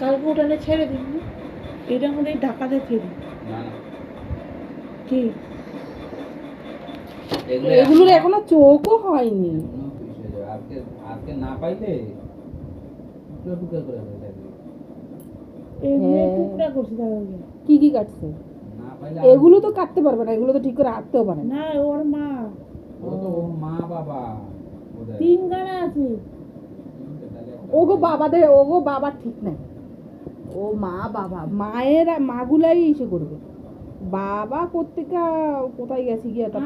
কালকে উঠানে ছেড়ে দিন না এটার মধ্যে ঢাকাতে ফেরি কি? এগুলো এগুলোর এখনও চোখও হয়নি। হয়ে যাবে। আজকে আজকে না পাইলে টুকরা টুকরা করে যাবে। এগুলো। টুকরা করছি কি কি কাটছে? এগুলো তো কাটতে পারবে না এগুলো তো ঠিক করে আঁকতেও পারে না। ওর মা। ও তো ওর মা বাবা তিন গানা আছে। ওগো বাবাদের ওগো বাবা ঠিক নাই। ও মা বাবা। মায়ের মাগুলাই এসে করবে। বাবা কোথেকে কোথায় গেছে গিয়ে একটা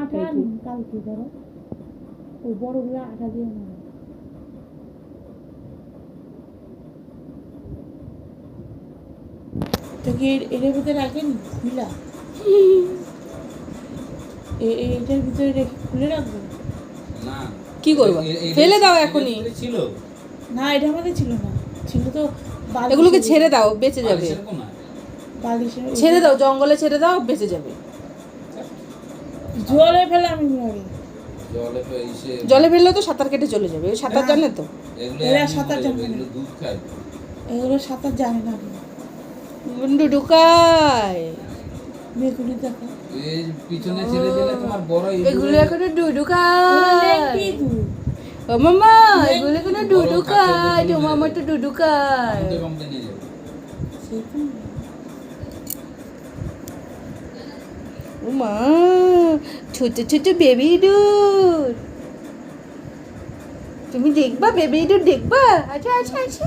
কালকে ধরো। ওই বড়গুলো আটা দিয়ে এর- ভিতরে রাখেনি? খুলা এ- এ- ভিতরে রেখে খুলে রাখব? না। কি করব? ফেলে দাও এখনই। ছিল না এটা আমাদের ছিল না। ছিল তো এগুলোকে ছেড়ে দাও বেঁচে যাবে। ছেড়ে দাও জঙ্গলে ছেড়ে দাও বেঁচে যাবে। জলে ফেলাম আগে জলে তো জলে ফেললেও তো সাঁতার কেটে চলে যাবে ওই সাঁতার। জানে তো? এগুলো এরা সাঁতার জানে এগুলো দুধ খায়। এগুলো সাঁতার জানে না। গুন্ডু ঢুকায় দেখো। এই পিছনে ছেড়ে দিলে তোমার বড় এগুলো এখন ডুডু মামা তো ডুডু খায় কমতে কমতে নিয়ে যাবে সেই তো। ও মা ছোট ছোট বেবি ডুড তুমি দেখবা বেবি ডুড দেখবা আচ্ছা আচ্ছা আচ্ছা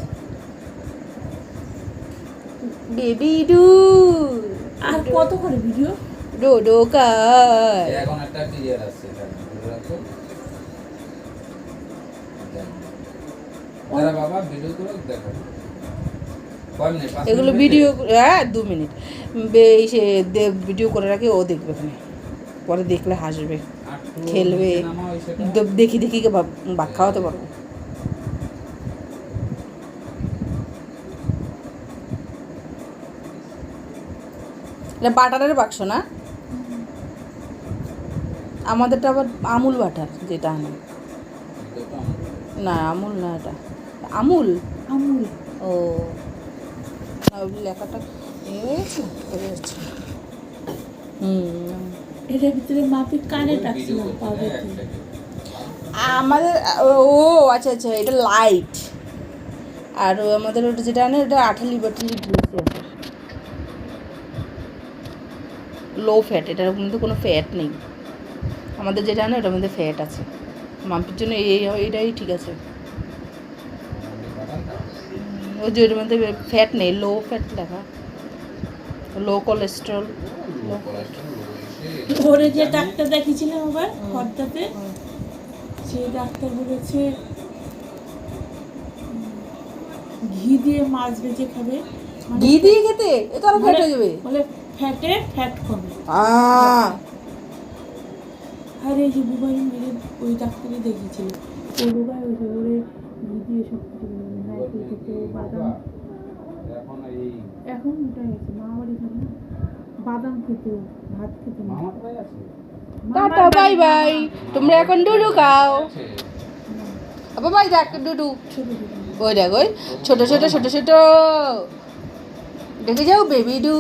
বেবি ডুড আর কত করে ভিডিও ডোডো খায় এখন একটা ক্লিয়ার আসছে বাবা ভিডিও করে দেখো। এগুলো ভিডিও হ্যাঁ দু মিনিট। সে ভিডিও করে রাখি ও দেখবে ওখানে। পরে দেখলে হাসবে খেলবে। দেখি দেখি ভাত খাওয়াতে পারব। এটা বাটারের বাক্স না? আমাদেরটা আবার আমুল বাটার যেটা আনে। না আমুল না এটা। আমুল? আমুল। ও। না, ওই লেখাটা এ হয়েছে? হয়েছে। হুম। এটার ভিতরে মাপি কানে রাখছিলাম। আমাদের ও আচ্ছা আচ্ছা এটা লাইট। আর আমাদের ওটা যেটা আনে ওটা আঠালি বাটালি লো ফ্যাট এটার মধ্যে কোনো ফ্যাট নেই। আমাদের যেটা আনে ওটার মধ্যে ফ্যাট আছে। মাম্পির জন্য এই এইটাই ঠিক আছে। ওই যে মধ্যে ফ্যাট নেই লো ফ্যাট লেখা লো কোলেস্ট্রল ওরে যে ডাক্তার দেখিয়েছিলাম আবার খর্দাতে সে ডাক্তার বলেছে ঘি দিয়ে মাছ ভেজে খাবে। মানে ঘি দিয়ে খেতে? এ তো আরও ফ্যাট হয়ে যাবে। বলে ফ্যাটে ফ্যাট কমে। আহ! আর বুবাই মেরে ওই ডাক্তারে দেখিয়েছিল। ওই বুবাই ওই যে ওরে দিয়ে। সব কিছু বাদাম। এখন এই এখন গেছে। মা বাড়ি থাকে না? বাদাম খেতে ভাত খেতে ভাই টাটা বাই বাই। তোমরা এখন ডুডু খাও। আবার বাই দেখ ডুডু। ছোট ছোট। ওই দেখ ওই ছোট ছোট ছোট ছোট। দেখে যাও বেবি ডু